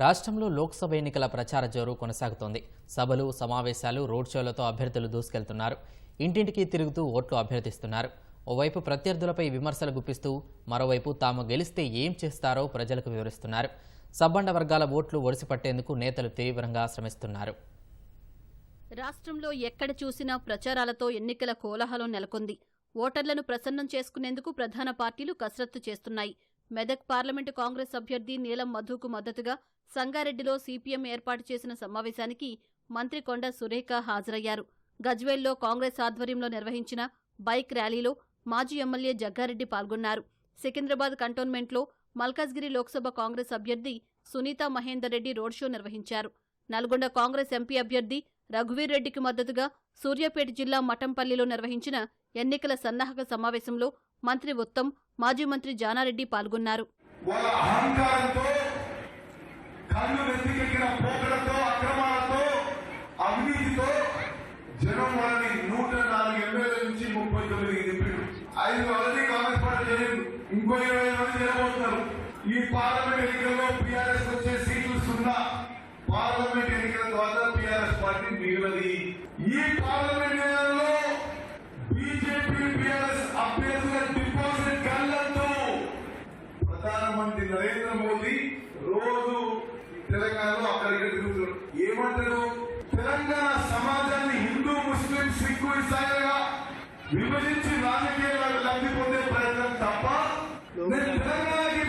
రాష్ట్రంలో లోక్సభ ఎన్నికల ప్రచార జోరు కొనసాగుతోంది. సభలు సమావేశాలు రోడ్ షోలతో అభ్యర్థులు దూసుకెళ్తున్నారు. ఇంటింటికి తిరుగుతూ ఓట్లు అభ్యర్థిస్తున్నారు. ఓవైపు ప్రత్యర్థులపై విమర్శలు గుప్పిస్తూ మరోవైపు తాము గెలిస్తే ఏం చేస్తారో ప్రజలకు వివరిస్తున్నారు. సబ్బండ వర్గాల ఓట్లు ఒడిసిపట్టేందుకు నేతలు తీవ్రంగా శ్రమిస్తున్నారు. రాష్ట్రంలో ఎక్కడ చూసినా ప్రచారాలతో ఎన్నికల కోలాహలం నెలకొంది. ఓటర్లను ప్రసన్నం చేసుకునేందుకు ప్రధాన పార్టీలు కసరత్తు చేస్తున్నాయి. మెదక్ పార్లమెంటు కాంగ్రెస్ అభ్యర్థి నీలం మధుకు మద్దతుగా సంగారెడ్డిలో సీపీఎం ఏర్పాటు చేసిన సమావేశానికి మంత్రి కొండ సురేఖ హాజరయ్యారు. గజ్వేల్లో కాంగ్రెస్ ఆధ్వర్యంలో నిర్వహించిన బైక్ ర్యాలీలో మాజీ ఎమ్మెల్యే జగ్గారెడ్డి పాల్గొన్నారు. సికింద్రాబాద్ కంటోన్మెంట్లో మల్కాజ్గిరి లోక్సభ కాంగ్రెస్ అభ్యర్థి సునీతా మహేందర్ రెడ్డి రోడ్ షో నిర్వహించారు. నల్గొండ కాంగ్రెస్ ఎంపీ అభ్యర్థి రఘువీర్ రెడ్డికి మద్దతుగా సూర్యాపేట జిల్లా మఠంపల్లిలో నిర్వహించిన ఎన్నికల సన్నాహక సమావేశంలో మంత్రి ఉత్తమ్ మాజీ మంత్రి జానారెడ్డి పాల్గొన్నారు. ముప్పై తొమ్మిదికి ఐదు ఆల్రెడీ కాంగ్రెస్ పార్టీ చేయలేదు. ఇంకో ఇరవై మంది చేయబోతున్నారు ఈ పార్లమెంట్ ఎన్నికల్లో బీఆర్ఎస్ వచ్చే సీట్లు సున్నా. పార్లమెంట్ ఎన్నికల ద్వారా పార్టీ మిగిలినది ఈ పార్లమెంట్ ఎన్నికల్లో బీజేపీ బీఆర్ఎస్ అభ్యర్థుల డిపాజిట్ గల్లంతో ప్రధానమంత్రి నరేంద్ర మోదీ రోజు తెలంగాణలో అక్కడ ఇక్కడ తిరుగుతారు తెలంగాణ సమాజాన్ని హిందూ ముస్లిం సిక్కు ఇసాయిగా విభజించి రాజకీయ లబ్ధి పొందే ప్రయత్నం తప్ప నేను తెలంగాణకి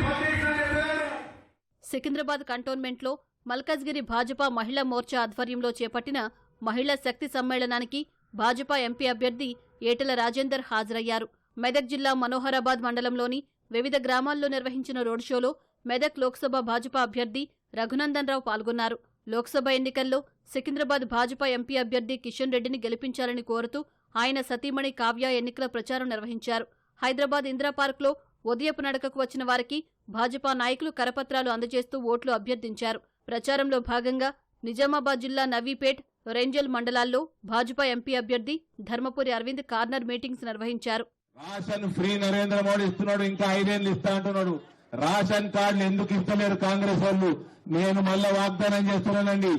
సికింద్రాబాద్ కంటోన్మెంట్లో మల్కజ్గిరి భాజపా మహిళా మోర్చా ఆధ్వర్యంలో చేపట్టిన మహిళా శక్తి సమ్మేళనానికి భాజపా ఎంపీ అభ్యర్థి ఏటల రాజేందర్ హాజరయ్యారు. మెదక్ జిల్లా మనోహరాబాద్ మండలంలోని వివిధ గ్రామాల్లో నిర్వహించిన రోడ్ షోలో మెదక్ లోక్సభ భాజపా అభ్యర్థి రఘునందన్ రావు పాల్గొన్నారు. లోక్సభ ఎన్నికల్లో సికింద్రాబాద్ భాజపా ఎంపీ అభ్యర్థి కిషన్ రెడ్డిని గెలిపించాలని కోరుతూ ఆయన సతీమణి కావ్య ఎన్నికల ప్రచారం నిర్వహించారు. హైదరాబాద్ ఇందిరాపార్క్లో ఉదయపు నడకకు వచ్చిన వారికి భాజపా నాయకులు కరపత్రాలు అందజేస్తూ ఓట్లు అభ్యర్థించారు. ప్రచారంలో భాగంగా నిజామాబాద్ జిల్లా నవీపేట్ రేంజల్ మండలాల్లో భాజపా ఎంపీ అభ్యర్థి ధర్మపురి అరవింద్ కార్నర్ మీటింగ్స్ నిర్వహించారు. రాషన్ ఫ్రీ నరేంద్ర మోడీ ఇస్తున్నాడు ఇంకా ఐదేళ్ళు ఇస్తా అంటున్నాడు. రాషన్ కార్డులు ఎందుకు ఇస్తలేరు కాంగ్రెస్ వాళ్ళు? నేను మళ్ళా వాగ్దానం చేస్తున్నానండి.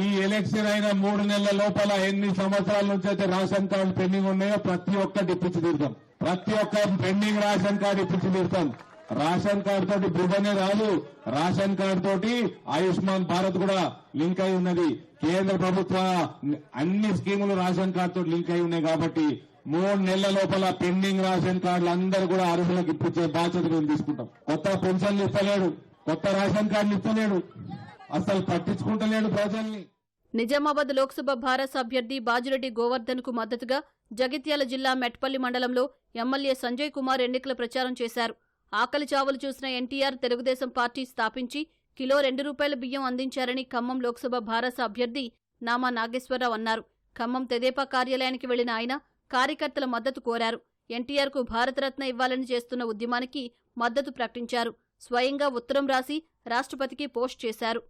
ఈ ఎలక్షన్ అయిన మూడు నెలల లోపల ఎన్ని సంవత్సరాల నుంచి అయితే రేషన్ కార్డు పెండింగ్ ఉన్నాయో ప్రతి ఒక్కటి ఇప్పించి తీరుతాం. ప్రతి ఒక్క పెండింగ్ రేషన్ కార్డు ఇప్పించి తీరుతాం. రేషన్ కార్డు తోటి బృహనే రాదు. రేషన్ కార్డు తోటి ఆయుష్మాన్ భారత్ కూడా లింక్ అయి ఉన్నది. కేంద్ర ప్రభుత్వ అన్ని స్కీములు రేషన్ కార్డు తోటి లింక్ అయి ఉన్నాయి కాబట్టి మూడు నెలల లోపల పెండింగ్ రేషన్ కార్డులు అందరూ కూడా అర్హులకు ఇప్పించే బాధ్యత మేము తీసుకుంటాం. కొత్త పెన్షన్లు ఇస్తలేడు కొత్త రేషన్ కార్డులు ఇస్తలేడు. అసలు పట్టించుకుంటలేడు ప్రజల్ని. నిజామాబాద్ లోక్సభ భారత అభ్యర్థి బాజిరెడ్డి గోవర్ధన్కు మద్దతుగా జగిత్యాల జిల్లా మెట్పల్లి మండలంలో ఎమ్మెల్యే సంజయ్ కుమార్ ఎన్నికల ప్రచారం చేశారు. ఆకలి చావులు చూసిన ఎన్టీఆర్ తెలుగుదేశం పార్టీ స్థాపించి కిలో రెండు రూపాయల బియ్యం అందించారని ఖమ్మం లోక్సభ భారత అభ్యర్థి నామా నాగేశ్వరరావు అన్నారు. ఖమ్మం తెదేపా కార్యాలయానికి వెళ్ళిన ఆయన కార్యకర్తల మద్దతు కోరారు. ఎన్టీఆర్కు భారతరత్న ఇవ్వాలని చేస్తున్న ఉద్యమానికి మద్దతు ప్రకటించారు. స్వయంగా ఉత్తరం రాసి రాష్ట్రపతికి పోస్ట్ చేశారు.